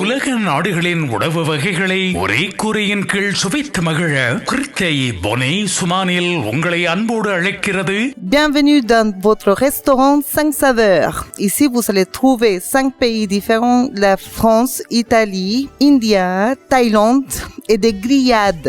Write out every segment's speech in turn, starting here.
உலக நாடுகளின் உணவு வகைகளை ஒரே கூரையின் கீழ் சுவைத்து மகிழ கிருத்தை பொனே சுமானில் உங்களை அன்போடு அழைக்கிறது Bienvenue dans votre restaurant 5 saveurs. Ici, vous allez trouver 5 pays différents, la France, Italie, India, Thaïlande et des grillades.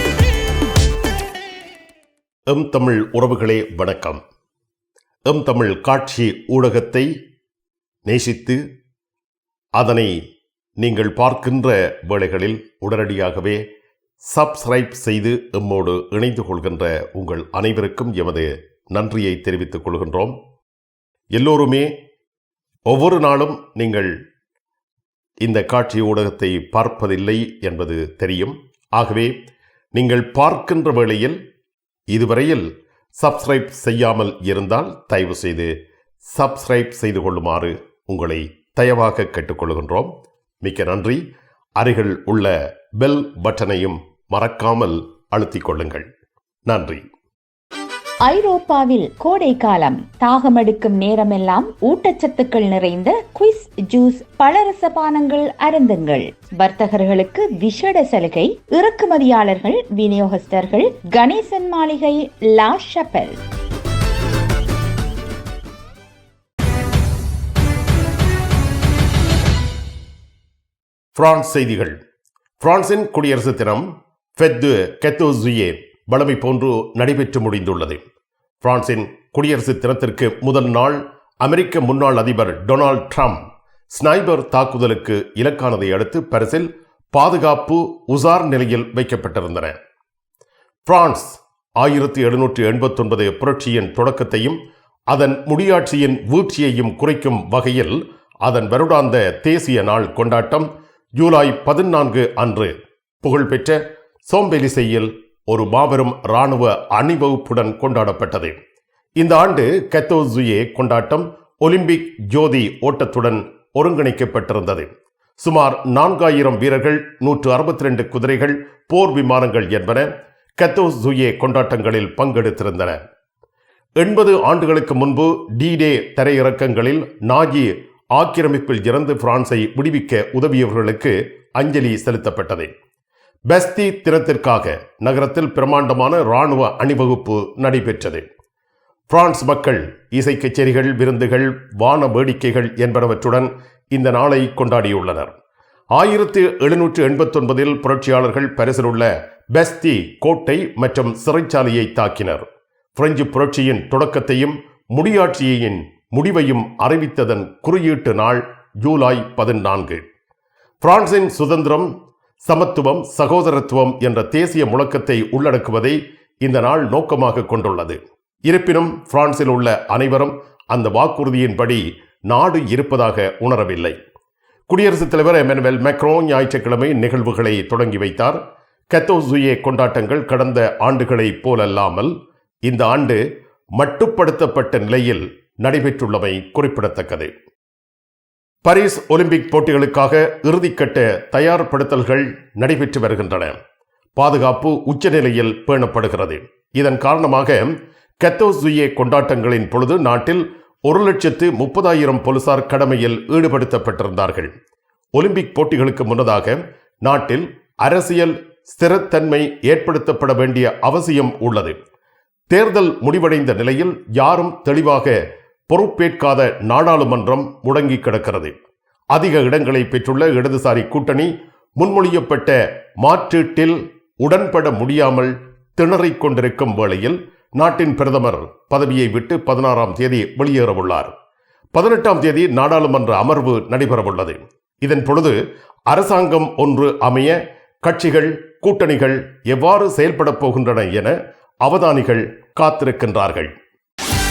M Tamil உறவுகளே வணக்கம். எம் தமிழ் காட்சி ஊடகத்தை நேசித்து அதனை நீங்கள் பார்க்கின்ற வேளைகளில் உடனடியாகவே சப்ஸ்கிரைப் செய்து எம்மோடு இணைந்து கொள்கின்ற உங்கள் அனைவருக்கும் எமது நன்றியை தெரிவித்துக் கொள்கின்றோம். எல்லோருமே ஒவ்வொரு நாளும் நீங்கள் இந்த காட்சி ஊடகத்தை பார்ப்பதில்லை என்பது தெரியும். ஆகவே நீங்கள் பார்க்கின்ற வேளையில் இதுவரையில் சப்ஸ்கிரைப் செய்யாமல் இருந்தால் தயவு செய்து சப்ஸ்கிரைப் செய்து கொள்ளுமாறு உங்களை தயவாக கேட்டுக்கொள்கின்றோம். மிக்க நன்றி. அருகில் உள்ள பெல் பட்டனையும் மறக்காமல் அழுத்திக் கொள்ளுங்கள். நன்றி. ஐரோப்பாவில் கோடை காலம் தாகமெடுக்கும் நேரமெல்லாம் ஊட்டச்சத்துக்கள் நிறைந்த குவிஸ் ஜூஸ் பலரச பானங்கள் அருந்துங்கள். வர்த்தகர்களுக்கு விஷட சலுகை இறக்குமதியாளர்கள் விநியோகஸ்தர்கள் கணேசன் மாளிகை லா ஷப்பல். பிரான்ஸ் செய்திகள். பிரான்சின் குடியரசு தினம் ஃபெத்து கெத்தோசுயே. வளமை போன்று நடைபெற்று முடிந்துள்ளது. பிரான்சின் குடியரசு தினத்திற்கு முதல் நாள் அமெரிக்க முன்னாள் அதிபர் டொனால்ட் ட்ரம்ப் ஸ்னைபர் தாக்குதலுக்கு இலக்கானதை அடுத்து பரிசில் பாதுகாப்பு உசார் நிலையில் வைக்கப்பட்டிருந்தன. பிரான்ஸ் ஆயிரத்தி எழுநூற்றி எண்பத்தொன்பது புரட்சியின் தொடக்கத்தையும் அதன் முடியாட்சியின் வீழ்ச்சியையும் குறைக்கும் வகையில் அதன் வருடாந்த தேசிய நாள் கொண்டாட்டம் ஜூலை பதினான்கு அன்று புகழ்பெற்ற சோம்பெலிசையில் ஒரு மாபெரும் இராணுவ அணிவகுப்புடன் கொண்டாடப்பட்டது. இந்த ஆண்டு கத்தோசுயே கொண்டாட்டம் ஒலிம்பிக் ஜோதி ஓட்டத்துடன் ஒருங்கிணைக்கப்பட்டிருந்தது. சுமார் நான்காயிரம் வீரர்கள் நூற்று அறுபத்தி ரெண்டு குதிரைகள் போர் விமானங்கள் என்பன கத்தோசுயே கொண்டாட்டங்களில் பங்கெடுத்திருந்தன. எண்பது ஆண்டுகளுக்கு முன்பு டிடே தரையிறக்கங்களில் நாகி ஆக்கிரமிப்பில் இருந்து பிரான்சை விடுவிக்க உதவியவர்களுக்கு அஞ்சலி செலுத்தப்பட்டது. பெஸ்தி தினத்திற்காக நகரத்தில் பிரமாண்டமான இராணுவ அணிவகுப்பு நடைபெற்றது. பிரான்ஸ் மக்கள் இசை கச்சேரிகள் விருந்துகள் வான வேடிக்கைகள் என்பனவற்றுடன் இந்த நாளை கொண்டாடியுள்ளனர். ஆயிரத்து எழுநூற்று எண்பத்தொன்பதில் புரட்சியாளர்கள் பரிசிலுள்ள பெஸ்தி கோட்டை மற்றும் சிறைச்சாலையை தாக்கினர். பிரெஞ்சு புரட்சியின் தொடக்கத்தையும் முடியாட்சியின் முடிவையும் அறிவித்ததன் குறியீட்டு நாள் ஜூலை பதினான்கு. பிரான்சின் சுதந்திரம் சமத்துவம் சகோதரத்துவம் என்ற தேசிய முழக்கத்தை உள்ளடக்குவதை இந்த நாள் நோக்கமாக கொண்டுள்ளது. இருப்பினும் பிரான்சில் உள்ள அனைவரும் அந்த வாக்குறுதியின்படி நாடு இருப்பதாக உணரவில்லை. குடியரசுத் தலைவர் எமனுவல் மெக்ரோ ஞாயிற்றுக்கிழமை நிகழ்வுகளை தொடங்கி வைத்தார். கத்தோசுயே கொண்டாட்டங்கள் கடந்த ஆண்டுகளைப் போலல்லாமல் இந்த ஆண்டு மட்டுப்படுத்தப்பட்ட நிலையில் நடைபெற்றுள்ளமை குறிப்பிடத்தக்கது. பாரிஸ் ஒலிம்பிக் போட்டிகளுக்காக இறுதிக்கட்ட தயார்படுத்தல்கள் நடைபெற்று வருகின்றன. பாதுகாப்பு உச்சநிலையில் பேணப்படுகிறது. இதன் காரணமாக கத்தோசுயே கொண்டாட்டங்களின் பொழுது நாட்டில் ஒரு லட்சத்து முப்பதாயிரம் போலீசார் கடமையில் ஈடுபடுத்தப்பட்டிருந்தார்கள். ஒலிம்பிக் போட்டிகளுக்கு முன்னதாக நாட்டில் அரசியல் ஸ்திரத்தன்மை ஏற்படுத்தப்பட வேண்டிய அவசியம் உள்ளது. தேர்தல் முடிவடைந்த நிலையில் யாரும் தெளிவாக பொறுப்பேற்காத நாடாளுமன்றம் முடங்கி கிடக்கிறது. அதிக இடங்களை பெற்றுள்ள இடதுசாரி கூட்டணி முன்மொழியப்பட்ட மாற்றீட்டில் உடன்பட முடியாமல் திணறிக் கொண்டிருக்கும் வேளையில் நாட்டின் பிரதமர் பதவியை விட்டு பதினாறாம் தேதி வெளியேறவுள்ளார். பதினெட்டாம் தேதி நாடாளுமன்ற அமர்வு நடைபெறவுள்ளது. இதன் பொழுது அரசாங்கம் ஒன்று அமைய கட்சிகள் கூட்டணிகள் எவ்வாறு செயல்படப் போகின்றன என அவதானிகள் காத்திருக்கின்றார்கள்.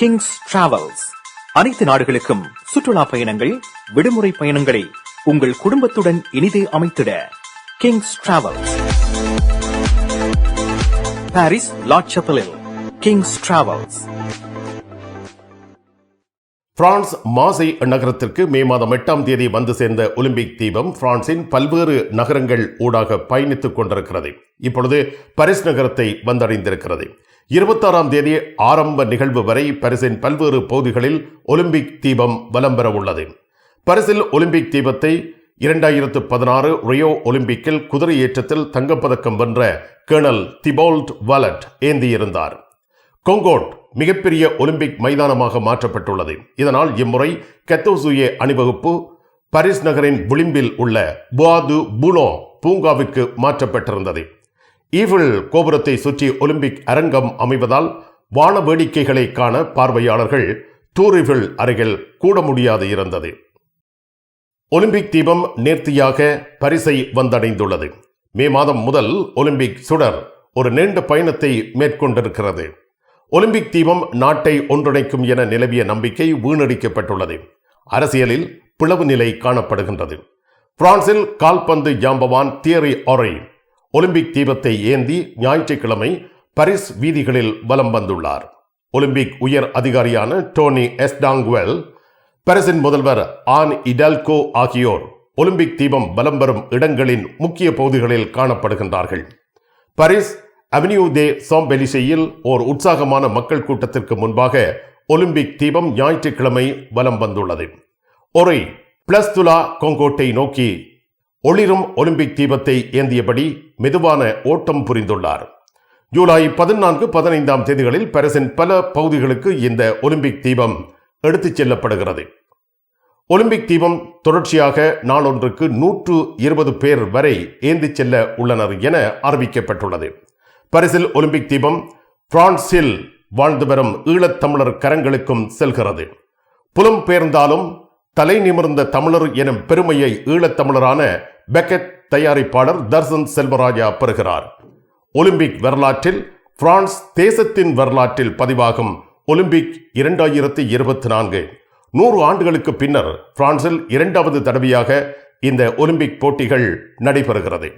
கிங்ஸ் டிராவல்ஸ் அனைத்து நாடுகளுக்கும் சுற்றுலா பயணங்கள் விடுமுறை பயணங்களை உங்கள் குடும்பத்துடன் இனிதே அமைத்திட கிங்ஸ் டிராவல்ஸ் பாரிஸ் லாட்சப்பலில் கிங்ஸ் டிராவல்ஸ் பிரான்ஸ் மாசை நகரத்திற்கு மே மாதம் எட்டாம் தேதி வந்து சேர்ந்த ஒலிம்பிக் தீபம் பிரான்சின் பல்வேறு நகரங்கள் ஊடாக பயணித்துக் கொண்டிருக்கிறது. இப்பொழுது பரிஸ் நகரத்தை வந்தடைந்திருக்கிறது. இருபத்தாறாம் தேதி ஆரம்ப நிகழ்வு வரை பரிசின் பல்வேறு பகுதிகளில் ஒலிம்பிக் தீபம் வலம் பெற உள்ளது. பரிசில் ஒலிம்பிக் தீபத்தை இரண்டாயிரத்து பதினாறு ரியோ ஒலிம்பிக்கில் குதிரை ஏற்றத்தில் தங்கப்பதக்கம் வென்ற கேர்னல் திபோல்ட் வாலட் ஏந்தியிருந்தார். கொங்கோட் மிகப்பெரிய ஒலிம்பிக் மைதானமாக மாற்றப்பட்டுள்ளது. இதனால் இம்முறை கெத்தோசுயே அணிவகுப்பு பரிஸ் நகரின் விளிம்பில் உள்ள புவாது புனோ பூங்காவுக்கு மாற்றப்பட்டிருந்தது. ஈவில் கோபுரத்தை சுற்றி ஒலிம்பிக் அரங்கம் அமைவதால் வான வேடிக்கைகளை காண பார்வையாளர்கள் டூரிவில் அருகில் கூட முடியாது இருந்தது. ஒலிம்பிக் தீபம் நேர்த்தியாக பரிசை வந்தடைந்துள்ளது. மே மாதம் முதல் ஒலிம்பிக் சுடர் ஒரு நீண்ட பயணத்தை மேற்கொண்டிருக்கிறது. ஒலிம்பிக் தீபம் நாட்டை ஒன்றிணைக்கும் என நிலவிய நம்பிக்கை வீணடிக்கப்பட்டுள்ளது. அரசியலில் பிளவு நிலை காணப்படுகின்றது. பிரான்சில் கால்பந்து ஜாம்பவான் தியரி ஒரை ஒலிம்பிக் தீபத்தை ஏந்தி ஞாயிற்றுக்கிழமை பரிஸ் வீதிகளில் வலம் வந்துள்ளார். ஒலிம்பிக் உயர் அதிகாரியான டோனி எஸ்டாங்வெல் பரிசின் முதல்வர் ஆன் இடல்கோ ஆகியோர் ஒலிம்பிக் தீபம் பலம் பெறும் இடங்களின் முக்கிய பகுதிகளில் காணப்படுகின்றார்கள். பாரிஸ் அவென்யூ தே சாம்பெலிசையில் ஓர் உற்சாகமான மக்கள் கூட்டத்திற்கு முன்பாக ஒலிம்பிக் தீபம் ஞாயிற்றுக்கிழமை வலம் வந்துள்ளது. ஒரே பிளஸ்துலா கொங்கோட்டை நோக்கி ஒளிரும் ஒலிம்பிக் தீபத்தை ஏந்தியபடி மெதுவான ஓட்டம் புரிந்துள்ளார். ஜூலை பதினான்கு பதினைந்தாம் தேதிகளில் பாரிஸின் பல பகுதிகளுக்கு இந்த ஒலிம்பிக் தீபம் எடுத்துச் செல்லப்படுகிறது. ஒலிம்பிக் தீபம் தொடர்ச்சியாக நாளொன்றுக்கு நூற்று இருபது பேர் வரை ஏந்திச் செல்ல உள்ளனர் என அறிவிக்கப்பட்டுள்ளது. பரிசில் ஒலிம்பிக் தீபம் பிரான்சில் வாழ்ந்து வரும் ஈழத்தமிழர் கரங்களுக்கும் செல்கிறது. புலம் பெயர்ந்தாலும் தலை நிமிர்ந்த தமிழர் எனும் பெருமையை ஈழத்தமிழரான பெக்கெட் தயாரிப்பாளர் தர்சன் செல்வராஜா பெறுகிறார். ஒலிம்பிக் வரலாற்றில் பிரான்ஸ் தேசத்தின் வரலாற்றில் பதிவாகும் ஒலிம்பிக் இரண்டாயிரத்தி இருபத்தி நான்கு. நூறு ஆண்டுகளுக்கு பின்னர் பிரான்சில் இரண்டாவது தடவையாக இந்த ஒலிம்பிக் போட்டிகள் நடைபெறுகிறது.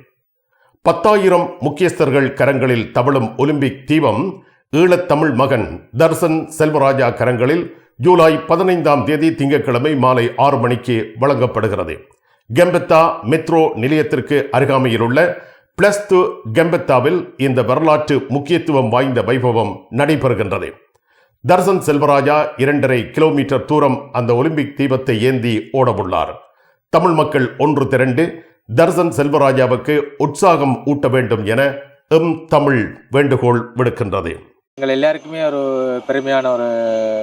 பத்தாயிரம் முக்கியஸ்தர்கள் கரங்களில் தவழும் ஒலிம்பிக் தீபம் ஈழத்தமிழ் மகன் தர்சன் செல்வராஜா கரங்களில் ஜூலை பதினைந்தாம் தேதி திங்கட்கிழமை மாலை ஆறு மணிக்கு வழங்கப்படுகிறது. கெம்பெத்தா மெட்ரோ நிலையத்திற்கு அருகாமையில் உள்ள பிளஸ் டு கெம்பெத்தாவில் இந்த வரலாற்று முக்கியத்துவம் வாய்ந்த வைபவம் நடைபெறுகின்றது. தர்சன் செல்வராஜா இரண்டரை கிலோமீட்டர் தூரம் அந்த ஒலிம்பிக் தீபத்தை ஏந்தி ஓடவுள்ளார். தமிழ் மக்கள் ஒன்று திரண்டு தர்சன் செல்வராஜாவுக்கு உற்சாகம் ஊட்ட வேண்டும் என எம் தமிழ் வேண்டுகோள் விடுக்கின்றது. எங்கள் எல்லாருக்குமே ஒரு பெருமையான ஒரு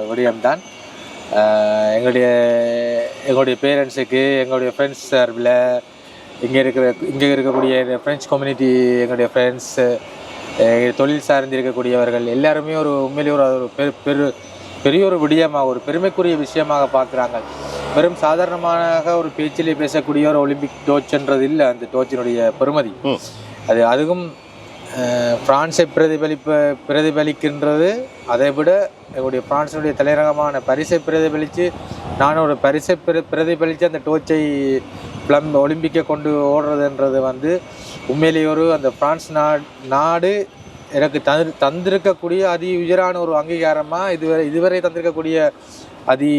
விடயம்தான். எங்களுடைய எங்களுடைய பேரண்ட்ஸுக்கு எங்களுடைய ஃப்ரெண்ட்ஸ் சார்பில் இங்கே இருக்கிற இங்கே இருக்கக்கூடிய ஃப்ரெண்ட்ஸ் கம்யூனிட்டி எங்களுடைய ஃப்ரெண்ட்ஸு தொழில் சார்ந்து இருக்கக்கூடியவர்கள் எல்லாருமே ஒரு உண்மையிலேயே ஒரு பெரு பெரு பெரிய ஒரு விடயமாக ஒரு பெருமைக்குரிய விஷயமாக பார்க்குறாங்க. வெறும் சாதாரணமாக ஒரு பேச்சிலே பேசக்கூடிய ஒரு ஒலிம்பிக் டோச்சுன்றது இல்லை அந்த டோச்சினுடைய பெருமதி. அது அதுவும் பிரான்ஸை பிரதிபலிப்ப பிரதிபலிக்கின்றது. அதை விட எங்களுடைய பிரான்ஸினுடைய தலைநகரமான பரிசை பிரதிபலித்து நான் ஒரு பரிசை பிர பிரதிபலித்து அந்த டோச்சை பிளம் ஒலிம்பிக்கை கொண்டு ஓடுறதுன்றது வந்து உண்மையிலேயே ஒரு அந்த பிரான்ஸ் நாடு நாடு எனக்கு தந்து தந்திருக்கக்கூடிய அதி உயரான ஒரு அங்கீகாரமாக இதுவரை இதுவரை தந்திருக்கக்கூடிய அதி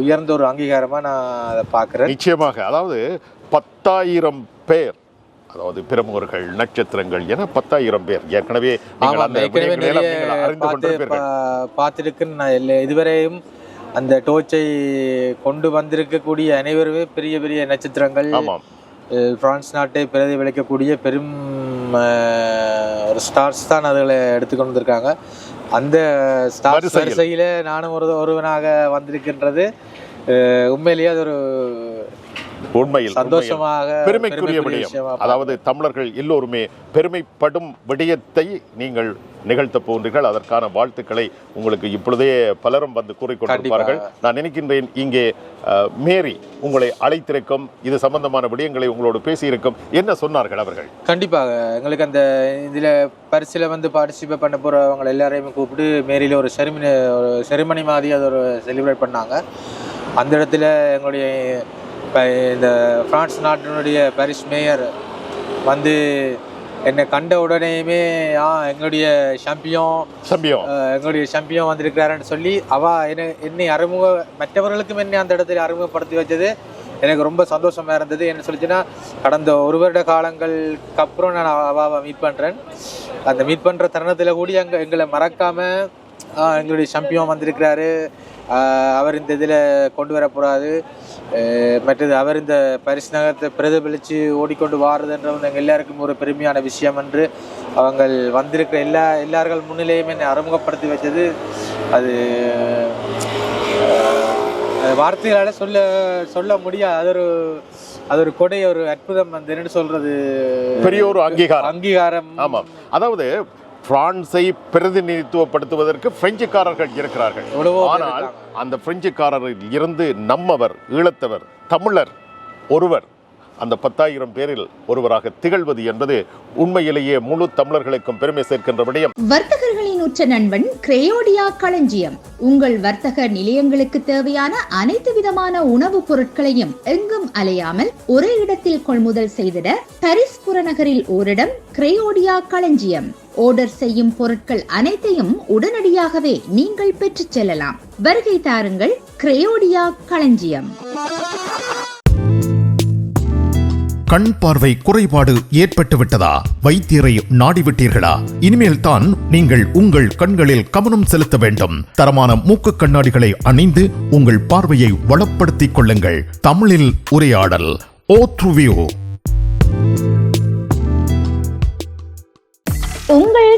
உயர்ந்த ஒரு அங்கீகாரமாக நான் அதை பார்க்குறேன் நிச்சயமாக. அதாவது பத்தாயிரம் பேர் அதாவது பிரமுகர்கள் நட்சத்திரங்கள் என பத்தாயிரம் பேர். ஏற்கனவே பார்த்திருக்குன்னு இதுவரையும் அந்த டோர்ச்சை கொண்டு வந்திருக்கக்கூடிய அனைவருமே பெரிய பெரிய நட்சத்திரங்கள் பிரான்ஸ் நாட்டை பிரதிபலிக்கக்கூடிய பெரும் ஸ்டார்ஸ் தான் அதில் எடுத்துக்கொண்டு வந்திருக்காங்க அந்த ஸ்டார்ஸ் வரிசையில். நானும் ஒரு ஒருவனாக வந்திருக்கின்றது. உண்மையிலேயே அது ஒரு உண்மையில். சந்தோஷமாக பெருமைக்குரிய விடயம். அதாவது தமிழர்கள் எல்லோருமே பெருமைப்படும் விடயத்தை நீங்கள் நிகழ்த்த போன்றீர்கள் அதற்கான வாழ்த்துக்களை உங்களுக்கு இப்பொழுதே பலரும் வந்து கூறிக்கொண்டிருப்பார்கள் நான் நினைக்கின்றேன் இங்கே மேரி உங்களை அழைத்திருக்கும் இது சம்பந்தமான விடயங்களை உங்களோடு பேசியிருக்கும். என்ன சொன்னார்கள் அவர்கள்? கண்டிப்பாக. எங்களுக்கு அந்த இதில் பரிசில் வந்து பார்ட்டிசிபேட் பண்ண போகிறவங்க எல்லாரையுமே கூப்பிட்டு மேரியில் ஒரு செரிமனி ஒரு செரிமனி மாதிரி அதை ஒரு செலிப்ரேட் பண்ணாங்க. அந்த இடத்துல எங்களுடைய இப்போ இந்த பிரான்ஸ் நாட்டினுடைய பாரிஸ் மேயர் வந்து என்னை கண்ட உடனேயுமே ஆ எங்களுடைய சாம்பியோன் சம்பியம். எங்களுடைய சாம்பியோன் வந்திருக்கிறாருன்னு சொல்லி அவ என்னை என்னை அறிமுக மற்றவர்களுக்கும் என்னை அந்த இடத்துல அறிமுகப்படுத்தி வச்சது. எனக்கு ரொம்ப சந்தோஷமா இருந்தது. என்ன சொல்லிச்சுன்னா கடந்த ஒரு வருட காலங்களுக்கு அப்புறம் நான் அவாவை மீட் பண்ணுறேன் அந்த மீட் பண்ணுற தருணத்தில் கூட எங்க எங்களை மறக்காம ஆ, எங்களுடைய சாம்பியோன் வந்திருக்கிறாரு. அவர் இந்த இதில் கொண்டு வரக்கூடாது. மற்றது அவர் இந்த பரிசு நகரத்தை பிரதிபலித்து ஓடிக்கொண்டு வாருதுன்ற வந்து எங்கள் எல்லாருக்கும் ஒரு பெருமையான விஷயம் என்று அவங்க வந்திருக்கிற எல்லா எல்லார்கள் முன்னிலையும் என்னை அறிமுகப்படுத்தி வச்சது அது வார்த்தைகளால சொல்ல சொல்ல முடியாது. அது ஒரு அது ஒரு கொடை ஒரு அற்புதம் வந்து என்னன்னு சொல்றது பெரிய ஒரு அங்கீகாரம். அங்கீகாரம். ஆமாம். அதாவது பிரான்ஸை பிரதிநிதித்துவப்படுத்துவதற்கு பிரெஞ்சுக்காரர்கள் இருக்கிறார்கள். ஆனால். அந்த பிரெஞ்சுக்காரரில் இருந்து நம்மவர் ஈழத்தவர் தமிழர் ஒருவர் அந்த பத்தாயிரம் பேரில் ஒருவராக திகழ்வது என்பது உண்மையிலேயே முழு தமிழர்களுக்கும் பெருமை சேர்க்கின்ற விடயம். வர்த்தகர்களின் உற்ற நண்பன் கிரேயோடியா களஞ்சியம். உங்கள் வர்த்தக நிலையங்களுக்கு தேவையான அனைத்து விதமான உணவுப் பொருட்களையும் எங்கும் அலையாமல் ஒரே இடத்தில் கொள்முதல் செய்திட பாரிஸ் புறநகரில் ஓரிடம் கிரேயோடியா களஞ்சியம். ஆர்டர் செய்யும் பொருட்கள் அனைத்தையும் உடனடியாகவே நீங்கள் பெற்றுச் செல்லலாம். வருகை தாருங்கள் கிரையோடியா களஞ்சியம். கண் பார்வை குறைபாடு ஏற்பட்டு விட்டதா? வைத்தியரை நாடிவிட்டீர்களா? இனிமேல் தான் நீங்கள் உங்கள் கண்களில் கவனம் செலுத்த வேண்டும். தரமான மூக்கு கண்ணாடிகளை அணிந்து உங்கள் பார்வையை வளப்படுத்திக் கொள்ளுங்கள். தமிழில் உரையாடல் ஓ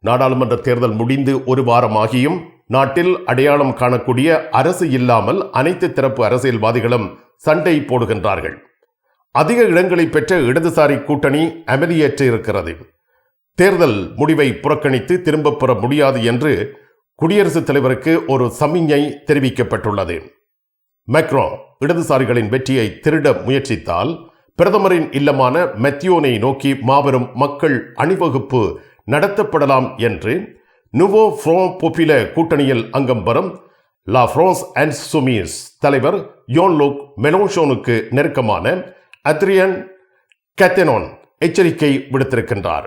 நாடாளுமன்ற தேர்தல் முடிந்து ஒரு வாரமாகியும் நாட்டில் அடையாளம் காணக்கூடிய அரசு இல்லாமல் அனைத்து தரப்பு அரசியல்வாதிகளும் சண்டை போடுகின்றார்கள். அதிக இடங்களை பெற்ற இடதுசாரி கூட்டணி அமைதியற்று இருக்கிறது தேர்தல் முடிவை புறக்கணித்து திரும்பப் பெற முடியாது என்று குடியரசுத் தலைவருக்கு ஒரு சமிஞ்ஞை தெரிவிக்கப்பட்டுள்ளது. மெக்ரோ இடதுசாரிகளின் வெற்றியை திருட முயற்சித்தால் பிரதமரின் இல்லமான மெத்தியோனை நோக்கி மாபெரும் மக்கள் அணிவகுப்பு நடத்தப்படலாம் என்று நுவோ ஃப்ரோ பொபில கூட்டணியில் அங்கம் வரும் லா ஃப்ரோஸ் அண்ட் சுமீஸ் தலைவர் யோன்லோக் மெலோஷோனுக்கு நெருக்கமான அத்ரியன் கத்தெனோன் எச்சரிக்கை விடுத்திருக்கின்றார்.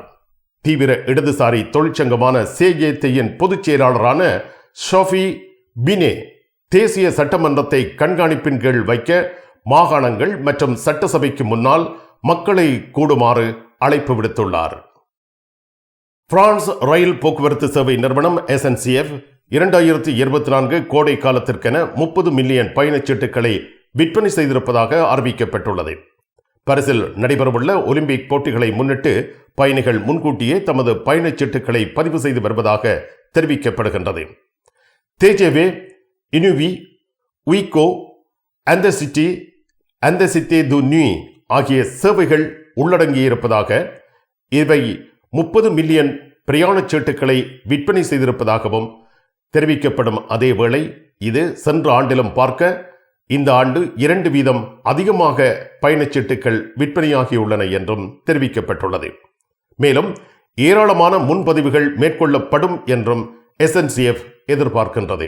தீவிர இடதுசாரி தொழிற்சங்கமான சேஜேத்தையின் பொதுச் செயலாளரான ஷோஃபி பினே தேசிய சட்டமன்றத்தை கண்காணிப்பின் கீழ் வைக்க மாகாணங்கள் மற்றும் சட்டசபைக்கு முன்னால் மக்களை கூடுமாறு அழைப்பு விடுத்துள்ளார். பிரான்ஸ் ரயில் போக்குவரத்து சேவை நிறுவனம் எஸ்என்சிஎஃப் இரண்டாயிரத்தி இருபத்தி நான்கு கோடை காலத்திற்கென முப்பது மில்லியன் பயணச்சீட்டுகளை விற்பனை செய்திருப்பதாக அறிவிக்கப்பட்டுள்ளது. பரிசில் நடைபெறவுள்ள ஒலிம்பிக் போட்டிகளை முன்னிட்டு பயணிகள் முன்கூட்டியே தமது பயணச்சீட்டுகளை பதிவு செய்து வருவதாக தெரிவிக்கப்படுகின்றது. தேஜேவே இனுவி உய்கோ அந்த சிட்டி அந்த சித்தே து நியூ ஆகிய சேவைகள் உள்ளடங்கியிருப்பதாக இவை முப்பது மில்லியன் பிரயாணச் சீட்டுகளை விற்பனை செய்திருப்பதாகவும் தெரிவிக்கப்படும் அதே வேளை இது சென்ற ஆண்டிலும் பார்க்க இந்த ஆண்டு இரண்டு வீதம் அதிகமாக பயணச்சீட்டுகள் விற்பனையாகியுள்ளன என்றும் தெரிவிக்கப்பட்டுள்ளது. மேலும் ஏராளமான முன்பதிவுகள் மேற்கொள்ளப்படும் என்றும் எஸ்என்சிஎஃப் எதிர்பார்க்கின்றது.